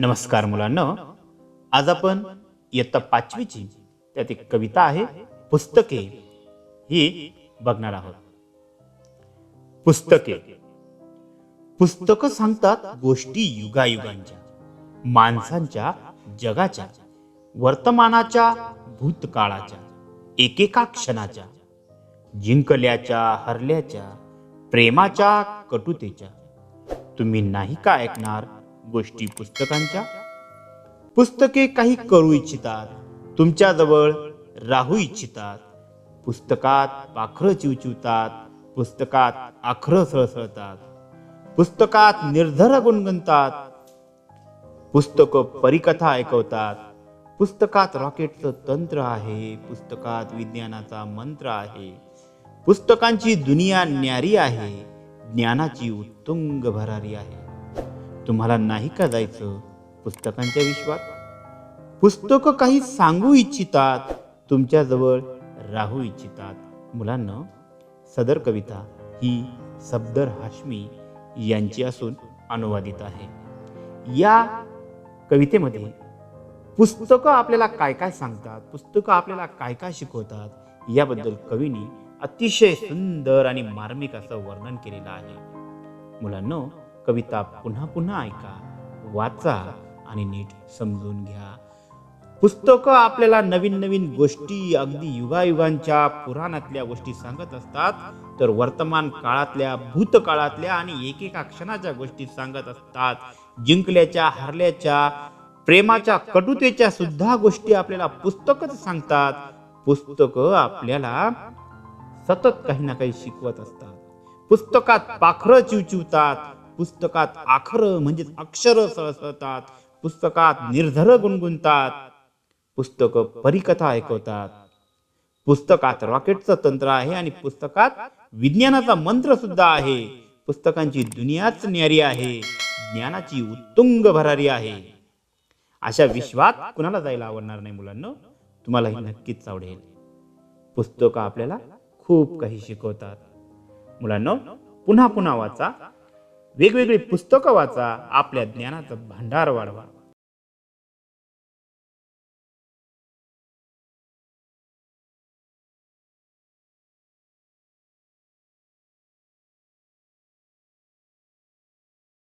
नमस्कार मुलांना. आज आपण इयत्ता पाचवीची त्यात एक कविता आहे पुस्तके ही बघणार आहोत. पुस्तके. पुस्तकं सांगतात गोष्टी युगायुगांच्या माणसांच्या जगाच्या वर्तमानाच्या भूतकाळाच्या एकेका क्षणाच्या जिंकल्याच्या हरल्याच्या प्रेमाच्या कटुतेच्या. तुम्ही नाही का ऐकणार गोष्टी पुस्तकांच्या? पुस्तके काही करू इच्छितात तुमच्याजवळ राहू इच्छितात. पुस्तकात पाखरं चिवचिवतात पुस्तकात आखरं सळसळतात. पुस्तकात निर्धर गुणगुणतात पुस्तकं परिकथा ऐकवतात. पुस्तकात रॉकेटचं तंत्र आहे पुस्तकात विज्ञानाचा मंत्र आहे. पुस्तकांची दुनिया न्यारी आहे ज्ञानाची उत्तुंग भरारी आहे. तुम्हाला नाही का जायचं? पुस्तकांच्या विश्वात? पुस्तकं काही सांगू इच्छितात तुमच्याजवळ राहू इच्छितात. मुलांना सदर कविता ही सफदर हाशमी यांची असून अनुवादित आहे. या कवितेमध्ये पुस्तकं आपल्याला काय काय सांगतात पुस्तकं आपल्याला काय काय शिकवतात याबद्दल कवीने अतिशय सुंदर आणि मार्मिक असं वर्णन केलेलं आहे. मुलांनो कविता पुन्हा पुन्हा ऐका वाचा आणि नीट समजून घ्या. पुस्तकं आपल्याला नवीन नवीन गोष्टी अगदी युगायुगांच्या पुराणातल्या गोष्टी सांगत असतात तर वर्तमान काळातल्या भूतकाळातल्या आणि एकेका क्षणाच्या गोष्टी सांगत असतात. जिंकल्याच्या हरल्याच्या प्रेमाच्या कटुतेच्या सुद्धा गोष्टी आपल्याला पुस्तकच सांगतात. पुस्तकं आपल्याला सतत काही ना काही शिकवत असतात. पुस्तकात पाखरं चिवचिवतात. पुस्तकात आखरं म्हणजे अक्षर सळसळतात पुस्तकात निर्धर गुणगुणतात पुस्तकं परिकथा ऐकवतात. पुस्तकात रॉकेटचं तंत्र आहे आणि पुस्तकात विज्ञानाचा मंत्र सुद्धा आहे. पुस्तकांची दुनियाच न्यारी आहे ज्ञानाची उत्तुंग भरारी आहे. अशा विश्वात कुणाला जायला आवडणार नाही मुलांना? तुम्हाला ही नक्कीच आवडेल. पुस्तकं आपल्याला खूप काही शिकवतात. मुलांना पुन्हा पुन्हा वाचा वेगवेगळी पुस्तकं वाचा आपल्या ज्ञानाचा भांडार वाढवा.